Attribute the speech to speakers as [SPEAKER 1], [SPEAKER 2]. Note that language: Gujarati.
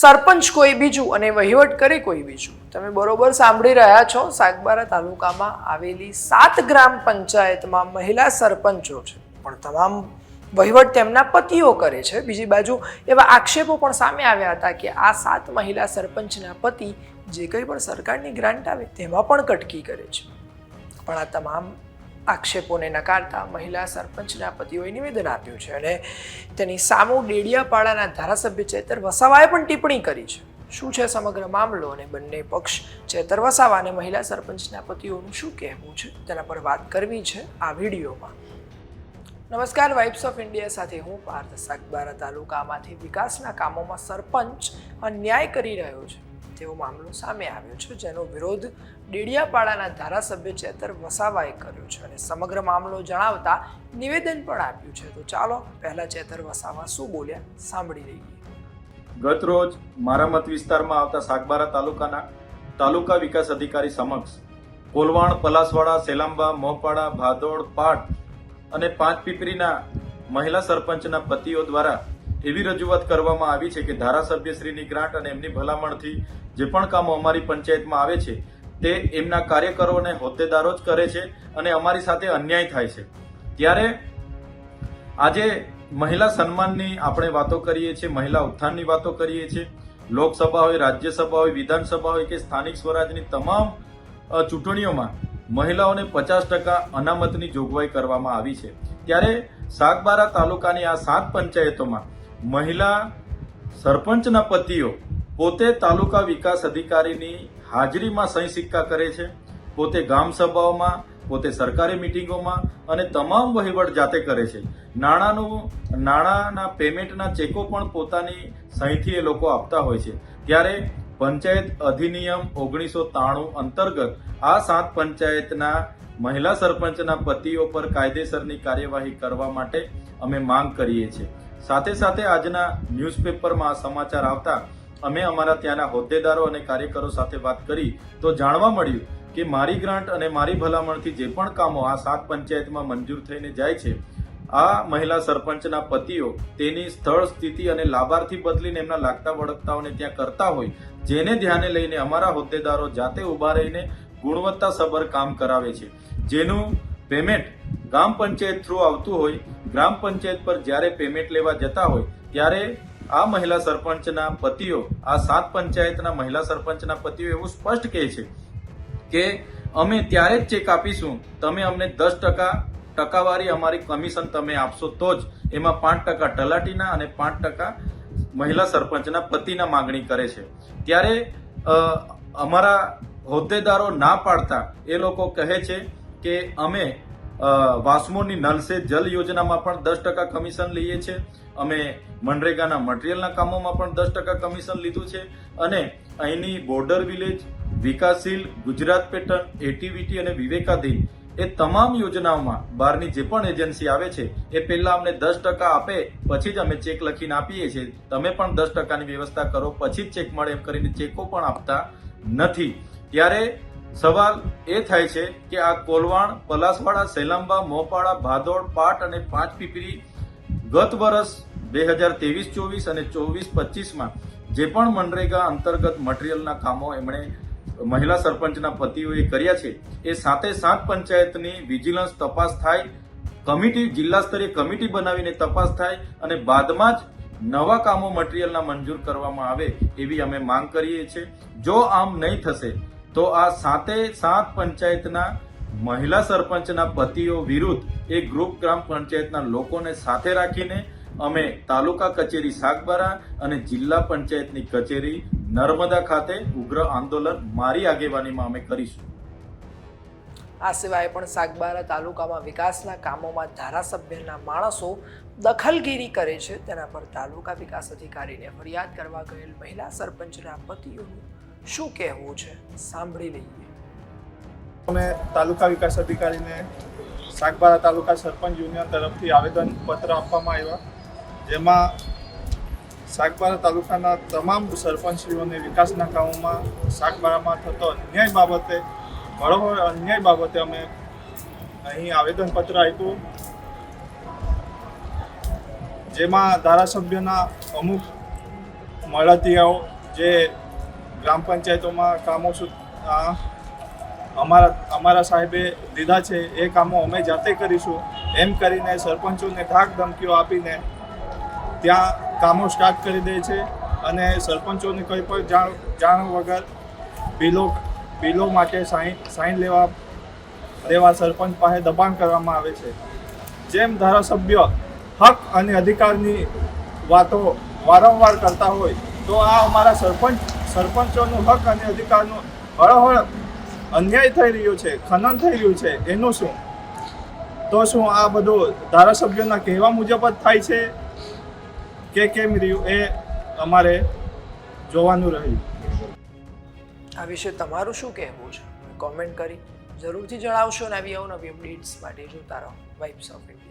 [SPEAKER 1] સરપંચ કોઈ બીજું અને વહીવટ કરે કોઈ બીજું. તમે બરોબર સાંભળી રહ્યા છો, સાગબારા તાલુકામાં આવેલી સાત ગ્રામ પંચાયતમાં મહિલા સરપંચો છે. પણ તમામ વહીવટ તેમના પતિઓ કરે છે. બીજી બાજુ એવા આક્ષેપો પણ સામે આવ્યા હતા કે આ સાત મહિલા સરપંચના પતિ જે કંઈ પણ સરકારની ગ્રાન્ટ આવે તેમાં પણ કટકી કરે છે. પણ આ તમામ આક્ષેપોને નકારતા મહિલા સરપંચના પતિઓએ નિવેદન આપ્યું છે અને તેની સામુ ડેડિયાપાડાના ધારાસભ્ય ચેતર વસાવાએ પણ ટિપ્પણી કરી છે. શું છે સમગ્ર મામલો અને બંને પક્ષ ચેતર વસાવા અને મહિલા સરપંચના પતિઓનું શું કહેવું છે? તેના પર વાત કરવી છે આ વિડીયોમાં. નમસ્કાર, વાઇબ્સ ઓફ ઇન્ડિયા સાથે હું પાર્થ સાગબારા તાલુકામાંથી વિકાસના કામોમાં સરપંચ અન્યાય કરી રહ્યો છે. તેવો મામલો સામે આવ્યો છે, જેનો વિરોધ ડેડિયાપાડાના ધારાસભ્ય ચેતર વસાવાએ કર્યો છે અને સમગ્ર મામલો જણાવતા નિવેદન પણ આપ્યું છે. તો ચાલો, પહેલા ચેતર વસાવા શું બોલ્યા? સાંભળી લઈએ.
[SPEAKER 2] ગત રોજ મારા મત વિસ્તારમાં આવતા સાગબારા તાલુકાના તાલુકા વિકાસ અધિકારી સમક્ષ કોલવાણ, પલાસવાડા, સેલાંબા, મોપાડા, ભાદોડ, પાટ અને પાંચ પીપરીના મહિલા સરપંચના પતિઓ દ્વારા એવી રજૂઆત કરવામાં આવી છે કે ધારાસભ્યશ્રીની ગ્રાન્ટ અને એમની ભલામણથી જે પણ કામો અમારી પંચાયતમાં આવે છે, તે એમના કાર્યકરો અને હોદ્દેદારો જ કરે છે અને અમારી સાથે અન્યાય થાય છે. ત્યારે આજે મહિલા સન્માનની આપણે વાતો કરીએ છીએ, મહિલા ઉત્થાનની વાતો કરીએ છીએ. લોકસભા હોય, રાજ્યસભા હોય, વિધાનસભા હોય કે સ્થાનિક સ્વરાજની તમામ ચૂંટણીઓમાં મહિલાઓને પચાસ ટકા અનામતની જોગવાઈ કરવામાં આવી છે. ત્યારે સાગબારા તાલુકાની આ સાત પંચાયતોમાં મહિલા સરપંચના પતિઓ પોતે તાલુકા વિકાસ અધિકારીની હાજરીમાં સહી સિક્કા કરે છે. પોતે ગામ સભાઓમાં, પોતે સરકારી મિટિંગોમાં અને તમામ વહીવટ જાતે કરે છે. નાણાંનું, નાણાંના પેમેન્ટના ચેકો પણ પોતાની સહીથી એ લોકો આપતા હોય છે. ત્યારે પંચાયત અધિનિયમ ઓગણીસો ત્રાણું અંતર્ગત આ સાત પંચાયતના મહિલા સરપંચના પતિઓ પર કાયદેસરની કાર્યવાહી કરવા માટે અમે માંગ કરીએ છીએ. સાથે સાથે આજના ન્યૂઝપેપરમાં આ સમાચાર આવતા અમે અમારા ત્યાંના હોદ્દેદારો અને કાર્યકરો સાથે વાત કરી તો જાણવા મળ્યું કે મારી ગ્રાન્ટ અને મારી ભલામણથી જે પણ કામો આ સાત પંચાયતમાં મંજૂર થઈને જાય છે, આ મહિલા સરપંચના પતિઓ તેની સ્થળ, સ્થિતિ અને લાભાર્થી બદલીને એમના લાગતા વળગતાઓને ત્યાં કરતા હોય, જેને ધ્યાને લઈને અમારા હોદ્દેદારો જાતે ઊભા રહીને ગુણવત્તાસભર કામ કરાવે છે. જેનું પેમેન્ટ ગ્રામ પંચાયત થ્રુ આવતું હોય ગ્રામ પંચાયત પર જ્યારે પેમેન્ટ લેવા જતા હોય, ત્યારે આ મહિલા સરપંચના પતિઓ, આ સાત પંચાયતના મહિલા સરપંચના પતિઓ એવું સ્પષ્ટ કહે છે કે અમે ત્યારે જ ચેક આપીશું. તમે અમને દસ ટકા ટકાવારી અમારી કમિશન તમે આપશો તો જ. એમાં પાંચ ટકા તલાટીના અને પાંચ ટકા મહિલા સરપંચના પતિના માંગણી કરે છે. ત્યારે અમારા હોદ્દેદારો ના પાડતા એ લોકો કહે છે કે અમે વાસ્મોની નલ સે જલ યોજનામાં પણ દસ ટકા કમિશન લઈએ છીએ અમે મનરેગાના મટીરિયલના કામોમાં પણ દસ ટકા કમિશન લીધું છે. અને અહીંની બોર્ડર વિલેજ, વિકાસશીલ, ગુજરાત પેટર્ન, એટીવીટી અને વિવેકાધીન એ તમામ યોજનાઓમાં બહારની જે પણ એજન્સી આવે છે, એ પહેલાં અમને દસ ટકા આપે, પછી જ અમે ચેક લખીને આપીએ છીએ. તમે પણ દસ ટકાની વ્યવસ્થા કરો, પછી જ ચેક મળે એમ કરીને ચેકો પણ આપતા નથી. ત્યારે સવાલ એ થાય છે કે આ કોલવાણ, પલાસવાડા, સેલાંબા, મોપાડા, ભાદોડ, પાટ અને પાંચ પીપરી ગત વર્ષ બે હજાર ત્રેવીસ, ચોવીસ અને ચોવીસ પચીસમાં જે પણ મનરેગા અંતર્ગત મટીરિયલના કામો એમણે મહિલા સરપંચના પતિઓએ કર્યા છે, એ સાતે સાત પંચાયતની વિજિલન્સ તપાસ થાય, કમિટી, જિલ્લા સ્તરીય કમિટી બનાવીને તપાસ થાય અને બાદમાં જ નવા કામો મટીરિયલના મંજૂર કરવામાં આવે એવી અમે માંગ કરીએ છીએ. જો આમ નહીં થશે તો આ સાતે સાત પંચાયતના મહિલા સરપંચના પતિઓ વિરુદ્ધ એ ગ્રુપ ગ્રામ પંચાયતના લોકોને સાથે રાખીને અમે તાલુકા કચેરી સાગબારા અને જિલ્લા પંચાયતની કચેરી નર્મદા ખાતે ઉગ્ર આંદોલન મારી આગેવાનીમાં અમે કરીશું.
[SPEAKER 1] આ સિવાય પણ સાગબારા તાલુકામાં વિકાસના કામોમાં ધારાસભ્યના માણસો દખલગીરી કરે છે. તેના પર તાલુકા વિકાસ અધિકારીને ફરિયાદ કરવા ગયેલ મહિલા સરપંચના પતિઓનું શું કહેવું છે? સાંભળી લઈએ.
[SPEAKER 3] અમે તાલુકા વિકાસ અધિકારીને સાગબારા તાલુકા સરપંચ યુનિયન તરફથી આવેદન પત્ર આપવામાં આવ્યા, જેમાં સાગબારા તાલુકાના તમામ સરપંચશ્રીઓને વિકાસના કામોમાં સાગબારામાં થતો અન્યાય બાબતે બરોબર અન્યાય બાબતે અમે અહીં આવેદનપત્ર આપ્યું. જેમાં ધારાસભ્યના અમુક મળતિયાઓ જે ગ્રામ પંચાયતોમાં કામો શું અમારા અમારા સાહેબે દીધા છે, એ કામો અમે જાતે કરીશું. એમ કરીને સરપંચોને ધાક ધમકીઓ આપીને ત્યાં કામો સ્ટાર્ટ કરી દે છે અને સરપંચોને કંઈ પણ જાણ જાણ વગર બિલો બિલો માટે સાઈન સાઈન લેવા લેવા સરપંચ પાસે દબાણ કરવામાં આવે છે. જેમ ધારાસભ્ય હક અને અધિકારની વાતો વારંવાર કરતા હોય, તો આ અમારા સરપંચ સરપંચોનું હક અને અધિકારનું હળહળ અન્યાય થઈ રહ્યો છે, ખનન થઈ રહ્યું છે, એનું શું? તો શું આ બધું ધારાસભ્યોના કહેવા મુજબ જ થાય છે કે કેમ રહ્યું એ અમારે જોવાનું રહ્યું?
[SPEAKER 1] આ વિશે તમારું શું કહેવું છે? કોમેન્ટ કરી જરૂરથી જણાવશો અને આવી અવનવી અપડેટ્સ માટે જોતા રહો વાઇબ્સ ઓફ ઇન્ડિયા